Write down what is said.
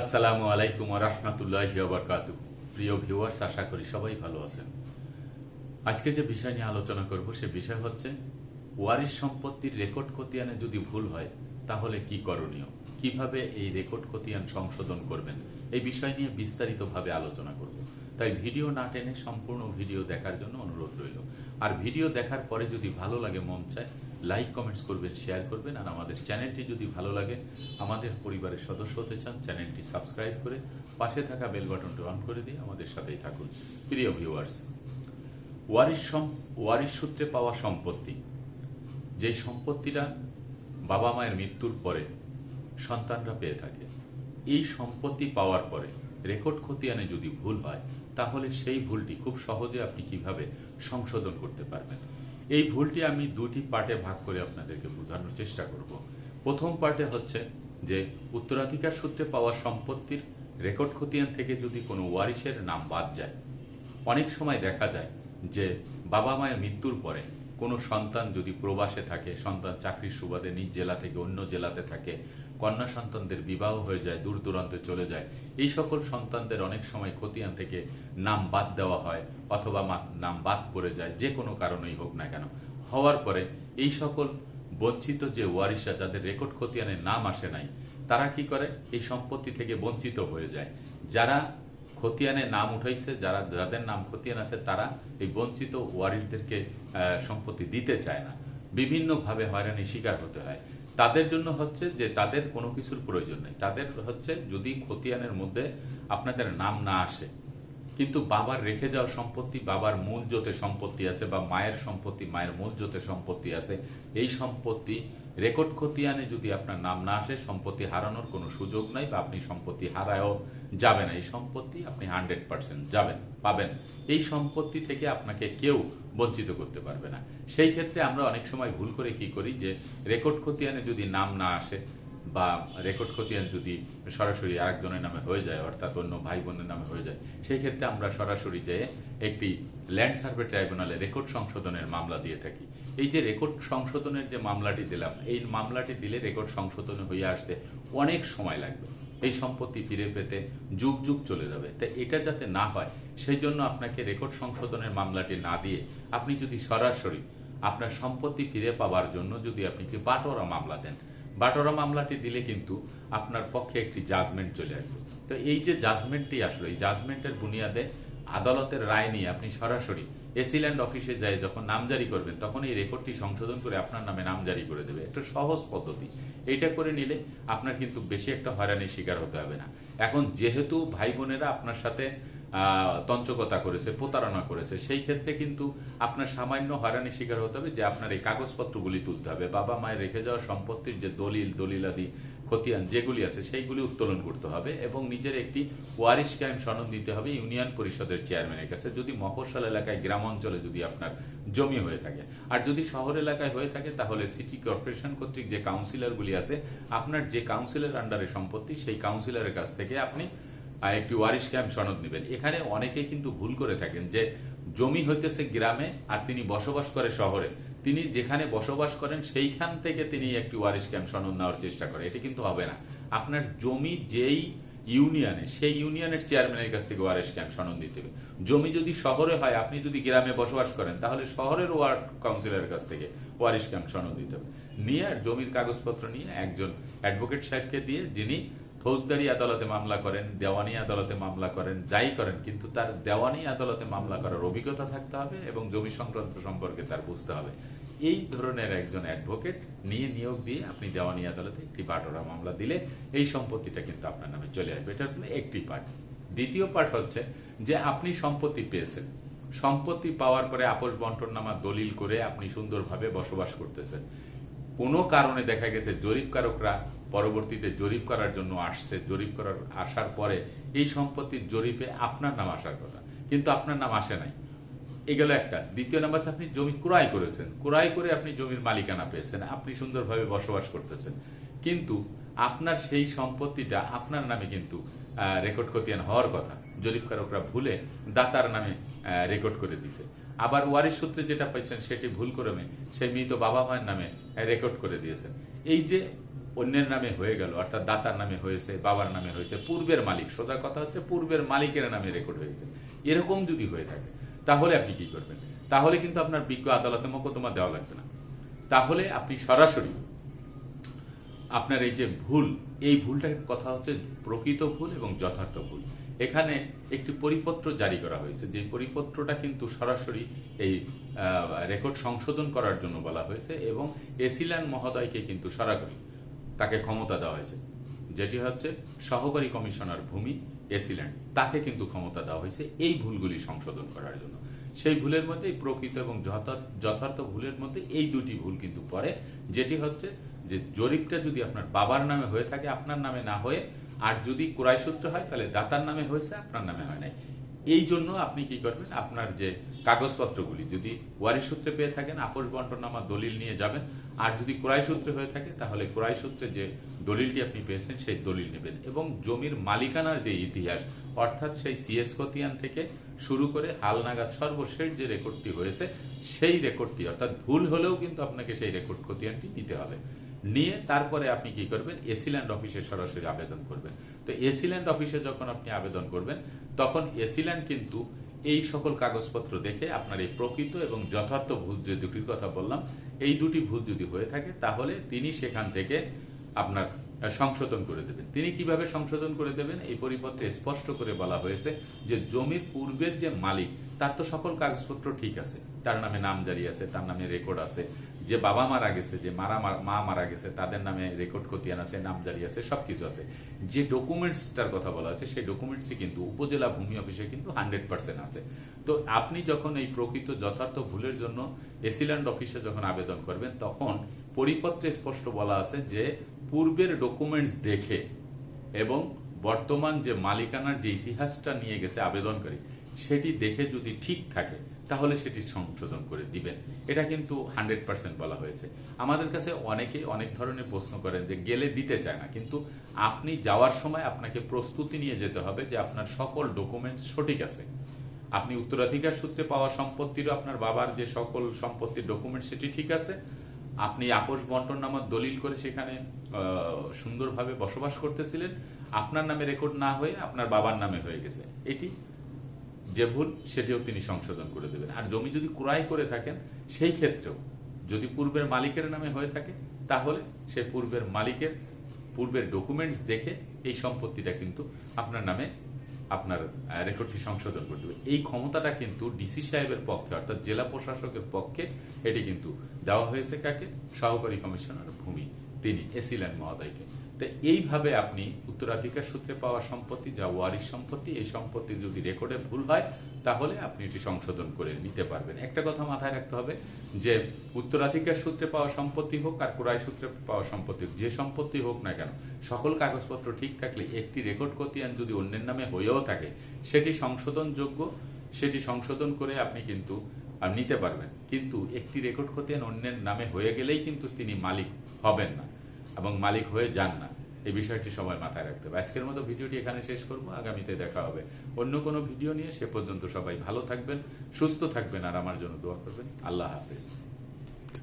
আসসালামু আলাইকুম রহমতুল্লাহ বরকাত প্রিয় ভিউয়ার্স, আশা করি সবাই ভালো আছেন। আজকে যে বিষয় নিয়ে আলোচনা করব, সে বিষয় হচ্ছে, ওয়ারিশ সম্পত্তির রেকর্ড খতিয়ানে যদি ভুল হয়, তাহলে কি করণীয়? কীভাবে এই রেকর্ড খতিয়ান সংশোধন করবেন? এই বিষয় নিয়ে বিস্তারিতভাবে আলোচনা করব। তাই ভিডিও না টেনে সম্পূর্ণ ভিডিও দেখার জন্য অনুরোধ রইল। আর ভিডিও দেখার পরে যদি ভালো লাগে, মন চায় লাইক কমেন্টস করবেন শেয়ার করবেন, আর আমাদের চ্যানেলটি যদি ভালো লাগে, আমাদের পরিবারের সদস্য হতে চান, চ্যানেলটি সাবস্ক্রাইব করে পাশে থাকা বেল বাটনটি অন করে দিয়ে আমাদের সাথেই থাকুন। প্রিয় ভিউয়ার্স ওয়ারিশ সম- সূত্রে পাওয়া সম্পত্তি। যে সম্পত্তিটা বাবা মায়ের মৃত্যুর পরে সন্তানরা পেয়ে থাকে, এই সম্পত্তি পাওয়ার পরে রেকর্ড খতিয়ানে যদি ভুল হয়, তাহলে সেই ভুলটি খুব সহজে আপনি কীভাবে সংশোধন করতে পারবেন? এই ভুলটি আমি দুটি পার্টে ভাগ করে আপনাদেরকে বোঝানোর চেষ্টা করব। প্রথম পার্টে হচ্ছে যে উত্তরাধিকার সূত্রে পাওয়া সম্পত্তির রেকর্ড খতিয়ান থেকে যদি কোনো ওয়ারিশের নাম বাদ যায়, অনেক সময় দেখা যায় যে বাবা মায়ের মৃত্যুর পরে কোনো সন্তান যদি প্রবাসে থাকে, সন্তান চাকরির সুবাদে নিজ জেলা থেকে অন্য জেলাতে থাকে, কন্যা সন্তানদের বিবাহ হয়ে যায়, দূর দূরান্তে চলে যায়, এই সকল সন্তানদের অনেক সময় খতিয়ান থেকে নাম বাদ দেওয়া হয় অথবা নাম বাদ পড়ে যায়, যে কোনো কারণেই হোক না কেন। হওয়ার পরে এই সকল বঞ্চিত যে ওয়ারিশা যাদের রেকর্ড খতিয়ানে নাম আসে নাই, তারা কি করে? এই সম্পত্তি থেকে বঞ্চিত হয়ে যায়। যারা খতিয়ানে নাম উঠাইছে, যারা, যাদের নাম খতিয়ান আছে, তারা এই বঞ্চিত ওয়ারিশদেরকে সম্পত্তি দিতে চায় না। বিভিন্নভাবে হয়রানির শিকার হতে হয়। তাদের জন্য হচ্ছে যে, তাদের কোনো কিছুর প্রয়োজন নেই। তাদের হচ্ছে যদি খতিয়ানের মধ্যে আপনাদের নাম না আসে কিন্তু বাবার রেখে যাওয়া সম্পত্তি, বাবার মূল জোতে সম্পত্তি আছে বা মায়ের সম্পত্তি, মায়ের মূল জোতে সম্পত্তি আছে, এই সম্পত্তি রেকর্ড খতিয়ানে যদি আপনার নাম না আসে, সম্পত্তি হারানোর কোনো সুযোগ নাই বা আপনি সম্পত্তি হারায়ও যাবে না। এই সম্পত্তি আপনি হান্ড্রেড পার্সেন্ট যাবেন, পাবেন। এই সম্পত্তি থেকে আপনাকে কেউ বঞ্চিত করতে পারবে না। সেই ক্ষেত্রে আমরা অনেক সময় ভুল করে কি করি যে রেকর্ড খতিয়ানে যদি নাম না আসে বা রেকর্ড খতিয়ান যদি সরাসরি আরেকজনের নামে হয়ে যায়, অর্থাৎ অন্য ভাই বোনের নামে হয়ে যায়, সেই ক্ষেত্রে আমরা সরাসরি যেয়ে একটি ল্যান্ড সার্ভে ট্রাইব্যুনালে রেকর্ড সংশোধনের মামলা দিয়ে থাকি। এই যে রেকর্ড সংশোধনের যে মামলাটি দিলাম, এই মামলাটি দিলে রেকর্ড সংশোধন হয়ে আসতে অনেক সময় লাগবে। এই সম্পত্তি ফিরে পেতে যুগ যুগ চলে যাবে। তাই এটা যাতে না হয়, সেই জন্য আপনাকে রেকর্ড সংশোধনের মামলাটি না দিয়ে আপনি যদি সরাসরি আপনার সম্পত্তি ফিরে পাওয়ার জন্য যদি আপনি একটি বাটোয়ারা মামলা দেন বাটোয়ারা মামলাটি দিলে কিন্তু আপনার পক্ষে একটি জাজমেন্ট চলে আসবে। তো এই যে জাজমেন্টটি আসলো, এই জাজমেন্টের বুনিয়াদে আদালতের রায় নিয়ে আপনি সরাসরি এসিল্যান্ড অফিসে যায় যখন নামজারি করবেন, তখন এই রেকর্ডটি সংশোধন করে আপনার নামে নামজারি করে দেবে। একটা সহজ পদ্ধতি। এটা করে নিলে আপনার কিন্তু বেশি একটা হয়রানির শিকার হতে হবে না। এখন যেহেতু ভাই বোনেরা আপনার সাথে তঞ্চকতা করেছে, প্রতারণা করেছে, সেই ক্ষেত্রে কিন্তু আপনার সামান্য হয়রানির শিকার হতে হবে যে আপনার এই কাগজপত্রগুলি তুলতে হবে, বাবা মায়ের রেখে যাওয়া সম্পত্তির যে দলিল, দলিলাদি, খতিয়ান যেগুলি আছে সেইগুলি উত্তোলন করতে হবে এবং নিজের একটি ওয়ারিশ কায়েম সনদ দিতে হবে ইউনিয়ন পরিষদের চেয়ারম্যানের কাছে, যদি মফস্বল এলাকায় গ্রাম অঞ্চলে যদি আপনার জমি হয়ে থাকে। আর যদি শহর এলাকায় হয়ে থাকে, তাহলে সিটি কর্পোরেশন কর্তৃক যে কাউন্সিলরগুলি আছে, আপনার যে কাউন্সিলের আন্ডারে সম্পত্তি, সেই কাউন্সিলরের কাছ থেকে আপনি একটি ওয়ারিশ ক্যাম্প সনদ নেবেন। এখানে অনেকে কিন্তু ভুল করে থাকেন যে জমি হইতেছে গ্রামে আর তিনি বসবাস করে শহরে। তিনি যেখানে বসবাস করেন সেইখান থেকে তিনি একটি ওয়ারিশ ক্যাম্প সনদ নেওয়ার চেষ্টা করে। এটা কিন্তু হবে না। আপনার জমি যেই ইউনিয়নে, সেই ইউনিয়নের চেয়ারম্যানের কাছ থেকে ওয়ারিশ ক্যাম্প সনদ দিতে হবে। জমি যদি শহরে হয়, আপনি যদি গ্রামে বসবাস করেন, তাহলে শহরের ওয়ার্ড কাউন্সিলরের কাছ থেকে ওয়ারিশ ক্যাম্প সনদ দিতে হবে। নিয়ে আর জমির কাগজপত্র নিয়ে একজন অ্যাডভোকেট সাহেবকে দিয়ে যিনি ফৌজদারি আদালতে মামলা করেন, দেওয়ানি আদালতে মামলা করেন, যাই করেন, কিন্তু তার দেওয়ানি আদালতে মামলা করার অভিজ্ঞতা থাকতে হবে এবং জমি সংক্রান্ত সম্পর্কে তার বুঝতে হবে। এই ধরনের একজন অ্যাডভোকেট নিয়ে নিয়োগ দিয়ে আপনি দেওয়ানি আদালতে একটি বাটোরা মামলা দিলে এই সম্পত্তিটা কিন্তু আপনার নামে চলে আসবে। এটা একটি পার্ট। দ্বিতীয় পার্ট হচ্ছে যে আপনি সম্পত্তি পেয়েছেন। সম্পত্তি পাওয়ার পরে আপোষ বন্টন নামা দলিল করে আপনি সুন্দরভাবে বসবাস করতেছেন। কোনো কারণে দেখা গেছে জরিপকারকরা পরবর্তীতে জরিপ করার জন্য আসছে, জরিপ করার আসার পরে এই সম্পত্তির জরিপে আপনার নাম আসার কথা। কিন্তু আপনার নাম আসে নাই। এগুলো একটা। দ্বিতীয় নাম্বার হচ্ছে আপনি জমি ক্রয় করেছেন। ক্রয় করে আপনি জমির মালিকানা পেয়েছেন, আপনি সুন্দরভাবে বসবাস করতেছেন। কিন্তু আপনার সেই সম্পত্তিটা আপনার নামে কিন্তু রেকর্ড খতিয়ান হওয়ার কথা। জরিপকারকরা ভুলে দাতার নামে রেকর্ড করে দিছে। আবার ওয়ারিশ সূত্রে যেটা পাইছেন, সেটি ভুল করে সেই মৃত বাবা মায়ের নামে রেকর্ড করে দিয়েছেন। এই যে অন্যের নামে হয়ে গেল, অর্থাৎ দাতার নামে হয়েছে, বাবার নামে হয়েছে, পূর্বের মালিক, সোজা কথা হচ্ছে পূর্বের মালিকের নামে রেকর্ড হয়েছে এরকম যদি হয়ে থাকে, তাহলে আপনি কি করবেন? তাহলে কিন্তু আপনার বিজ্ঞ আদালতে মোকদ্দমা দেওয়া লাগবে না। তাহলে আপনি সরাসরি আপনার এই যে ভুল, এই ভুলটার কথা হচ্ছে প্রকৃত ভুল এবং যথার্থ ভুল। এখানে একটি পরিপত্র জারি করা হয়েছে। যে পরিপত্রটা কিন্তু সরাসরি এই রেকর্ড সংশোধন করার জন্য বলা হয়েছে এবং এসিল্যান্ড মহোদয়কে কিন্তু সরাসরি তাকে ক্ষমতা দেওয়া হয়েছে। যেটি হচ্ছে সহকারী কমিশনার ভূমি এসিল্যান্ড তাকে কিন্তু ক্ষমতা দেওয়া হয়েছে এই ভুলগুলি সংশোধন করার জন্য। সেই ভুলের মধ্যে প্রকৃত এবং যথার্থ ভুলের মধ্যে এই দুটি ভুল কিন্তু পড়ে, যেটি হচ্ছে যে জরিপটা যদি আপনার বাবার নামে হয়ে থাকে, আপনার নামে না হয়ে আর যদি ক্রয় সূত্রে হয়, তাহলে দাতার নামে হয়েছে, আপনার নামে হয় নাই। এই জন্য আপনি কি করবেন? আপনার যে কাগজপত্রগুলি, যদি ওয়ারি সূত্রে পেয়ে থাকেন, আপোষ বন্টনামা দলিল নিয়ে যাবেন। আর যদি ক্রয় সূত্রে হয়ে থাকে, তাহলে ক্রয় সূত্রে যে দলিলটি আপনি পেয়েছেন, সেই দলিল নেবেন। এবং জমির মালিকানার যে ইতিহাস, অর্থাৎ সেই সিএস খতিয়ান থেকে শুরু করে হালনাগাদ সর্বশেষ যে রেকর্ডটি হয়েছে, সেই রেকর্ডটি, অর্থাৎ ভুল হলেও কিন্তু আপনাকে সেই রেকর্ড খতিয়ানটি নিতে হবে। নিয়ে তারপরে আপনি কি করবেন? এসিল্যান্ড অফিসে সরাসরি আবেদন করবেন। তো এসিল্যান্ড অফিসে যখন আপনি আবেদন করবেন, তখন এসিল্যান্ড কিন্তু এই সকল কাগজপত্র দেখে আপনার এই প্রকৃত এবং যথার্থ ভুল যে দুটির কথা বললাম, এই দুটি ভুল যদি হয়ে থাকে, তাহলে তিনি সেখান থেকে আপনার সংশোধন করে দেবেন। তিনি কীভাবে সংশোধন করে দেবেন? এই পরিপত্রে স্পষ্ট করে বলা হয়েছে যে জমির পূর্বের যে মালিক, তার তো সকল কাগজপত্র ঠিক আছে। তার নামে নাম জারি আছে, তার নামে রেকর্ড আছে। যে বাবা মারা গেছে, যে মারা মা- মারা গেছে, তাদের নামে রেকর্ড খতিয়ান আছে, নাম জারি আছে, সবকিছু আছে। যে ডকুমেন্টসটার কথা বলা আছে, সেই ডকুমেন্টসটি কিন্তু উপজেলা ভূমি অফিসে কিন্তু হান্ড্রেড পার্সেন্ট আছে। তো আপনি যখন এই প্রকৃত যথার্থ ভুলের জন্য এসিল্যান্ড অফিসে যখন আবেদন করবেন, তখন পরিপত্রে স্পষ্ট বলা আছে যে পূর্বের ডকুমেন্টস দেখে এবং বর্তমান যে মালিকানার যে ইতিহাসটা নিয়ে গেছে আবেদনকারী সেটি দেখে যদি ঠিক থাকে, তাহলে সেটি সংশোধন করে দিবেন। এটা কিন্তু হান্ড্রেড পার্সেন্ট বলা হয়েছে। আমাদের কাছে অনেকেই অনেক ধরনের প্রশ্ন করেন যে, গেলে দিতে চায় না। কিন্তু আপনি যাওয়ার সময় আপনাকে প্রস্তুতি নিয়ে যেতে হবে যে, আপনার সকল ডকুমেন্টস সঠিক আছে। আপনি উত্তরাধিকার সূত্রে পাওয়া সম্পত্তিরও আপনার বাবার যে সকল সম্পত্তির ডকুমেন্ট সেটি ঠিক আছে। আপনি আপোষ বন্টন নামার দলিল করে সেখানে সুন্দরভাবে বসবাস করতেছিলেন। আপনার নামে রেকর্ড না হয়ে আপনার বাবার নামে হয়ে গেছে। এটি যে ভুল সেটিও তিনি সংশোধন করে দেবেন। আর জমি যদি ক্রয় করে থাকেন, সেই ক্ষেত্রেও যদি পূর্বের মালিকের নামে হয়ে থাকে, তাহলে সে পূর্বের মালিকের, পূর্বের ডকুমেন্টস দেখে এই সম্পত্তিটা কিন্তু আপনার নামে, আপনার রেকর্ডটি সংশোধন করে দেবে। এই ক্ষমতাটা কিন্তু ডিসি সাহেবের পক্ষে, অর্থাৎ জেলা প্রশাসকের পক্ষে এটি কিন্তু দেওয়া হয়েছে কাকে? সহকারী কমিশনার ভূমি, তিনি এসিলেন মহোদয়কে। তো এইভাবে আপনি উত্তরাধিকার সূত্রে পাওয়া সম্পত্তি, যা ওয়ারিশ সম্পত্তি, এই সম্পত্তি যদি রেকর্ডে ভুল হয়, তাহলে আপনি এটি সংশোধন করে নিতে পারবেন। একটা কথা মাথায় রাখতে হবে যে, উত্তরাধিকার সূত্রে পাওয়া সম্পত্তি হোক আর ক্রয় সূত্রে পাওয়া সম্পত্তি হোক, যে সম্পত্তি হোক না কেন, সকল কাগজপত্র ঠিক থাকলে একটি রেকর্ড খতিয়ান যদি অন্যের নামে হয়েও থাকে, সেটি সংশোধনযোগ্য, সেটি সংশোধন করে আপনি কিন্তু নিতে পারবেন। কিন্তু একটি রেকর্ড খতিয়ান অন্যের নামে হয়ে গেলেই কিন্তু তিনি মালিক হবেন না। এবং মালিক হয়ে যান না। এই বিষয়টি সবাই মাথায় রাখতে হবে। আজকের মতো ভিডিওটি এখানে শেষ করব। আগামীতে দেখা হবে অন্য কোনো ভিডিও নিয়ে। সে পর্যন্ত সবাই ভালো থাকবেন, সুস্থ থাকবেন, আর আমার জন্য দোয়া করবেন। আল্লাহ হাফেজ।